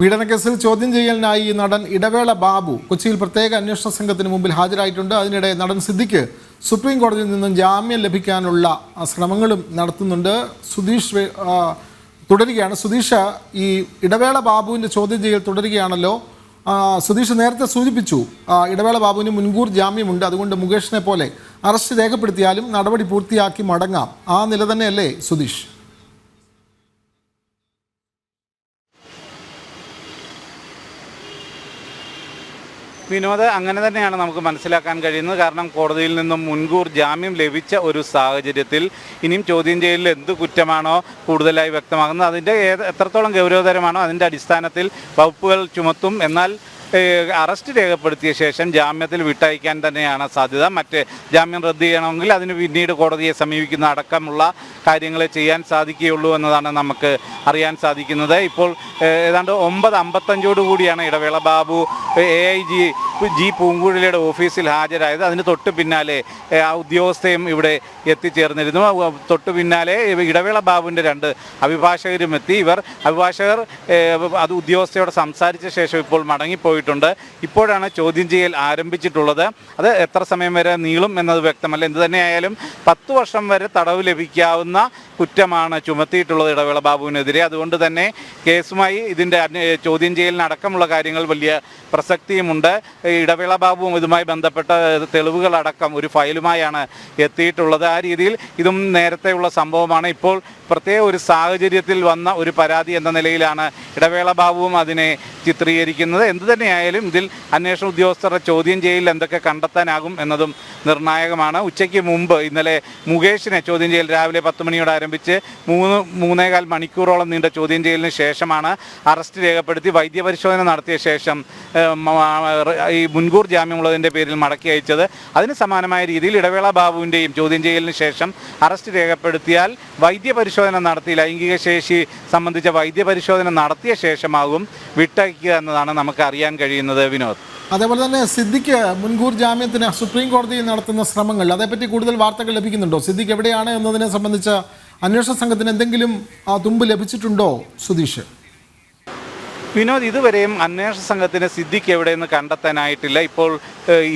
പീഡനക്കേസിൽ ചോദ്യം ചെയ്യലിനായി നടൻ ഇടവേള ബാബു കൊച്ചിയിൽ പ്രത്യേക അന്വേഷണ സംഘത്തിന് മുമ്പിൽ ഹാജരായിട്ടുണ്ട്. അതിനിടെ നടൻ സിദ്ദിഖ് സുപ്രീം കോടതിയിൽ നിന്നും ജാമ്യം ലഭിക്കാനുള്ള ശ്രമങ്ങളും നടത്തുന്നുണ്ട്. സുധീഷ് തുടരുകയാണ്. സുധീഷ് ഈ ഇടവേള ബാബുവിന്റെ ചോദ്യം ചെയ്യൽ തുടരുകയാണല്ലോ. സുധീഷ് നേരത്തെ സൂചിപ്പിച്ചു ഇടവേള ബാബുവിന് മുൻകൂർ ജാമ്യമുണ്ട്. അതുകൊണ്ട് മുകേഷിനെ പോലെ അറസ്റ്റ് രേഖപ്പെടുത്തിയാലും നടപടി പൂർത്തിയാക്കി മടങ്ങാം. ആ നില തന്നെയല്ലേ സുധീഷ്? വിനോദ് അങ്ങനെ തന്നെയാണ് നമുക്ക് മനസ്സിലാക്കാൻ കഴിയുന്നത്. കാരണം കോടതിയിൽ നിന്നും മുൻകൂർ ജാമ്യം ലഭിച്ച ഒരു സാഹചര്യത്തിൽ ഇനിയും ചോദ്യം ചെയ്യലിൽ എന്ത് കുറ്റമാണോ കൂടുതലായി വ്യക്തമാകുന്നത്. അതിന്റെ ഏത് എത്രത്തോളം ഗൗരവതരമാണോ അതിന്റെ അടിസ്ഥാനത്തിൽ വകുപ്പുകൾ ചുമത്തും. എന്നാൽ അറസ്റ്റ് രേഖപ്പെടുത്തിയ ശേഷം ജാമ്യത്തിൽ വിട്ടയക്കാൻ തന്നെയാണ് സാധ്യത. മറ്റ് ജാമ്യം റദ്ദ് ചെയ്യണമെങ്കിൽ അതിന് പിന്നീട് കോടതിയെ സമീപിക്കുന്ന അടക്കമുള്ള കാര്യങ്ങളെ ചെയ്യാൻ സാധിക്കുകയുള്ളൂ എന്നതാണ് നമുക്ക് അറിയാൻ സാധിക്കുന്നത്. ഇപ്പോൾ ഏതാണ്ട് ഒമ്പത് അമ്പത്തഞ്ചോടുകൂടിയാണ് Idavela Babu A I G G പൂങ്കുഴലിയുടെ ഓഫീസിൽ ഹാജരായത്. അതിന് തൊട്ട് പിന്നാലെ ആ ഉദ്യോഗസ്ഥയും ഇവിടെ എത്തിച്ചേർന്നിരുന്നു. തൊട്ട് പിന്നാലെ ഇടവേള ബാബുവിന്റെ രണ്ട് അഭിഭാഷകരും എത്തി. ഇവർ അഭിഭാഷകർ അത് ഉദ്യോഗസ്ഥയോട് സംസാരിച്ച ശേഷം ഇപ്പോൾ മടങ്ങിപ്പോയിട്ടുണ്ട്. ഇപ്പോഴാണ് ചോദ്യം ചെയ്യൽ ആരംഭിച്ചിട്ടുള്ളത്. അത് എത്ര സമയം വരെ നീളും എന്നത് വ്യക്തമല്ല. എന്ത് തന്നെയായാലും പത്ത് വർഷം വരെ തടവ് ലഭിക്കാവുന്ന കുറ്റമാണ് ചുമത്തിയിട്ടുള്ളത് ഇടവേള ബാബുവിനെതിരെ. അതുകൊണ്ട് തന്നെ കേസുമായി ഇതിന്റെ ചോദ്യം ചെയ്യലിനടക്കമുള്ള കാര്യങ്ങൾ വലിയ പ്രസക്തിയുമുണ്ട്. ഇടവേള ബാബുവും ഇതുമായി ബന്ധപ്പെട്ട തെളിവുകളടക്കം ഒരു ഫയലുമായാണ് എത്തിയിട്ടുള്ളത്. ആ രീതിയിൽ ഇതും നേരത്തെയുള്ള സംഭവമാണ്. ഇപ്പോൾ പ്രത്യേക ഒരു സാഹചര്യത്തിൽ വന്ന ഒരു പരാതി എന്ന നിലയിലാണ് ഇടവേള ബാബുവും അതിനെ ചിത്രീകരിക്കുന്നത്. എന്തു തന്നെയായാലും ഇതിൽ അന്വേഷണ ഉദ്യോഗസ്ഥരുടെ ചോദ്യം ചെയ്യലിൽ എന്തൊക്കെ കണ്ടെത്താനാകും എന്നതും നിർണായകമാണ്. ഉച്ചയ്ക്ക് മുമ്പ് ഇന്നലെ മുകേഷിനെ ചോദ്യം ചെയ്യൽ രാവിലെ പത്ത് മണിയോടെ ആരംഭിച്ച് മൂന്ന് മൂന്നേകാൽ മണിക്കൂറോളം നീണ്ട ചോദ്യം ചെയ്യലിന് ശേഷമാണ് അറസ്റ്റ് രേഖപ്പെടുത്തി വൈദ്യപരിശോധന നടത്തിയ ശേഷം ഈ മുൻകൂർ ജാമ്യമുള്ളതിന്റെ പേരിൽ മടക്കി അയച്ചത്. അതിന് സമാനമായ രീതിയിൽ ഇടവേള ബാബുവിന്റെയും ചോദ്യം ചെയ്യലിന് ശേഷം അറസ്റ്റ് രേഖപ്പെടുത്തിയാൽ വൈദ്യപരിശോധന നടത്തി ലൈംഗിക ശേഷി സംബന്ധിച്ച വൈദ്യപരിശോധന നടത്തിയ ശേഷമാകും വിട്ടയക്കുക എന്നതാണ് നമുക്ക് അറിയാൻ കഴിയുന്നത്. വിനോദ്. അതേപോലെ തന്നെ സിദ്ദിഖ് മുൻകൂർ ജാമ്യത്തിന് സുപ്രീം കോടതി നടത്തുന്ന ശ്രമങ്ങൾ അതേപ്പറ്റി കൂടുതൽ വാർത്തകൾ ലഭിക്കുന്നുണ്ടോ? സിദ്ദിഖ് എവിടെയാണ് എന്നതിനെ സംബന്ധിച്ച അന്വേഷണ സംഘത്തിന് എന്തെങ്കിലും ആ, തുമ്പ് ലഭിച്ചിട്ടുണ്ടോ സുധീഷ്? വിനോദ് ഇതുവരെയും അന്വേഷണ സംഘത്തിന് സിദ്ദിഖ് എവിടെയെന്ന് കണ്ടെത്താനായിട്ടില്ല. ഇപ്പോൾ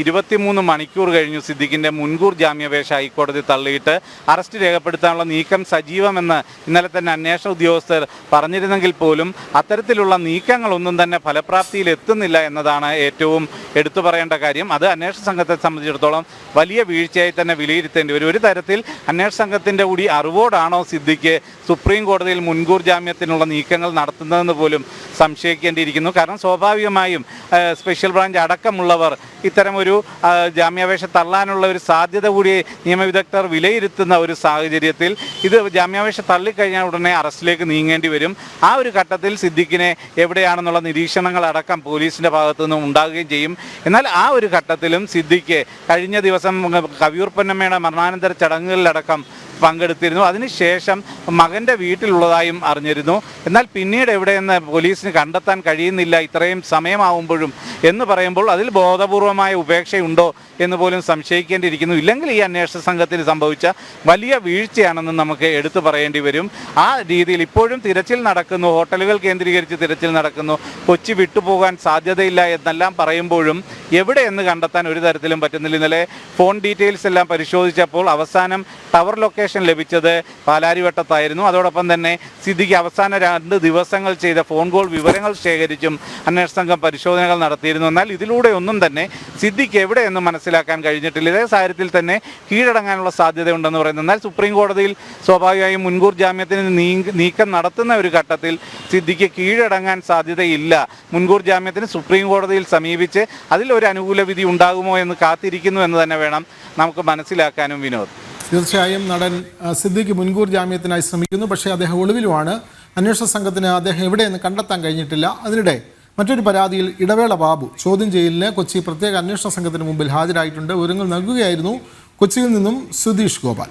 ഇരുപത്തിമൂന്ന് മണിക്കൂർ കഴിഞ്ഞു സിദ്ദിഖിന്റെ മുൻകൂർ ജാമ്യാപേക്ഷ ഹൈക്കോടതി തള്ളിയിട്ട് അറസ്റ്റ് രേഖപ്പെടുത്താനുള്ള നീക്കം സജീവമെന്ന് ഇന്നലെ തന്നെ അന്വേഷണ ഉദ്യോഗസ്ഥർ പറഞ്ഞിരുന്നെങ്കിൽ പോലും അത്തരത്തിലുള്ള നീക്കങ്ങളൊന്നും തന്നെ ഫലപ്രാപ്തിയിൽ എത്തുന്നില്ല എന്നതാണ് ഏറ്റവും എടുത്തു പറയേണ്ട കാര്യം. അത് അന്വേഷണ സംഘത്തെ സംബന്ധിച്ചിടത്തോളം വലിയ വീഴ്ചയായി തന്നെ വിലയിരുത്തേണ്ടി വരും. ഒരു തരത്തിൽ അന്വേഷണ സംഘത്തിന്റെ കൂടി അറിവോടാണോ സിദ്ദിഖ് സുപ്രീം കോടതിയിൽ മുൻകൂർ ജാമ്യത്തിനുള്ള നീക്കങ്ങൾ നടത്തുന്നതെന്ന് പോലും സംശയിക്കേണ്ടിയിരിക്കുന്നു കാരണം സ്വാഭാവികമായും സ്പെഷ്യൽ ബ്രാഞ്ച് അടക്കമുള്ളവർ ഇത്തരമൊരു ജാമ്യാപേക്ഷ തള്ളാനുള്ള ഒരു സാധ്യത കൂടി നിയമവിദഗ്ധർ വിലയിരുത്തുന്ന ഒരു സാഹചര്യത്തിൽ ഇത് ജാമ്യാപേക്ഷ തള്ളിക്കഴിഞ്ഞാൽ ഉടനെ അറസ്റ്റിലേക്ക് നീങ്ങേണ്ടി വരും. ആ ഒരു ഘട്ടത്തിൽ സിദ്ദിഖിനെ എവിടെയാണെന്നുള്ള നിരീക്ഷണങ്ങൾ അടക്കം പോലീസിന്റെ ഭാഗത്തു നിന്നും ഉണ്ടാകുകയും ചെയ്യും. എന്നാൽ ആ ഒരു ഘട്ടത്തിലും സിദ്ദിഖ് കഴിഞ്ഞ ദിവസം കവിയൂർ പൊന്നമ്മയുടെ മരണാനന്തര ചടങ്ങുകളിലടക്കം പങ്കെടുത്തിരുന്നു. അതിനുശേഷം മകന്റെ വീട്ടിലുള്ളതായും അറിഞ്ഞിരുന്നു. എന്നാൽ പിന്നീട് എവിടെയെന്ന് പോലീസിന് കണ്ടെത്താൻ കഴിയുന്നില്ല ഇത്രയും സമയമാവുമ്പോഴും എന്ന് പറയുമ്പോൾ അതിൽ ബോധപൂർവമായ ഉപേക്ഷയുണ്ടോ എന്ന് പോലും സംശയിക്കേണ്ടിയിരിക്കുന്നു. ഇല്ലെങ്കിൽ ഈ അന്വേഷണ സംഘത്തിന് സംഭവിച്ച വലിയ വീഴ്ചയാണെന്ന് നമുക്ക് എടുത്തു പറയേണ്ടി വരും. ആ രീതിയിൽ ഇപ്പോഴും തിരച്ചിൽ നടക്കുന്നു ഹോട്ടലുകൾ കേന്ദ്രീകരിച്ച് തിരച്ചിൽ നടക്കുന്നു. കൊച്ചി വിട്ടുപോകാൻ സാധ്യതയില്ല എന്നെല്ലാം പറയുമ്പോഴും എവിടെ എന്ന് കണ്ടെത്താൻ ഒരു തരത്തിലും പറ്റുന്നില്ല. ഇന്നലെ ഫോൺ ഡീറ്റെയിൽസ് എല്ലാം പരിശോധിച്ചപ്പോൾ അവസാനം ടവർ ലൊക്കേഷൻ ലഭിച്ചത് പാലാരിവട്ടത്തായിരുന്നു. അതോടൊപ്പം തന്നെ സിദ്ദിഖ് അവസാന രണ്ട് ദിവസങ്ങൾ ചെയ്ത ഫോൺ കോൾ വിവരങ്ങൾ ശേഖരിച്ചും അന്വേഷണ സംഘം പരിശോധനകൾ നടത്തിയിരുന്നു. എന്നാൽ ഇതിലൂടെ ഒന്നും തന്നെ സിദ്ദിഖ് എവിടെ എന്ന് മനസ്സിലാക്കാൻ കഴിഞ്ഞിട്ടില്ല. ഇതേ സാഹചര്യത്തിൽ തന്നെ കീഴടങ്ങാനുള്ള സാധ്യതയുണ്ടെന്ന് പറയുന്നത് എന്നാൽ സുപ്രീം കോടതിയിൽ സ്വാഭാവികമായും മുൻകൂർ ജാമ്യത്തിന് നീക്കം നടത്തുന്ന ഒരു ഘട്ടത്തിൽ സിദ്ദിഖ് കീഴടങ്ങാൻ സാധ്യതയില്ല. മുൻകൂർ ജാമ്യത്തിന് സുപ്രീം കോടതിയിൽ സമീപിച്ച് അതിൽ ഒരു അനുകൂല വിധി ഉണ്ടാകുമോ എന്ന് കാത്തിരിക്കുന്നു എന്ന് തന്നെ വേണം നമുക്ക് മനസ്സിലാക്കാനും വിനോദ്. തീർച്ചയായും നടൻ സിദ്ദിഖ് മുൻകൂർ ജാമ്യത്തിനായി ശ്രമിക്കുന്നു. പക്ഷേ അദ്ദേഹം ഒളിവിലുമാണ്. അന്വേഷണ സംഘത്തിന് അദ്ദേഹം എവിടെയെന്ന് കണ്ടെത്താൻ കഴിഞ്ഞിട്ടില്ല. അതിനിടെ മറ്റൊരു പരാതിയിൽ ഇടവേള ബാബു ചോദ്യം ചെയ്യലിന് കൊച്ചി പ്രത്യേക അന്വേഷണ സംഘത്തിന് മുമ്പിൽ ഹാജരായിട്ടുണ്ട്. വിവരങ്ങൾ നൽകുകയായിരുന്നു കൊച്ചിയിൽ നിന്നും സുധീഷ് ഗോപാൽ.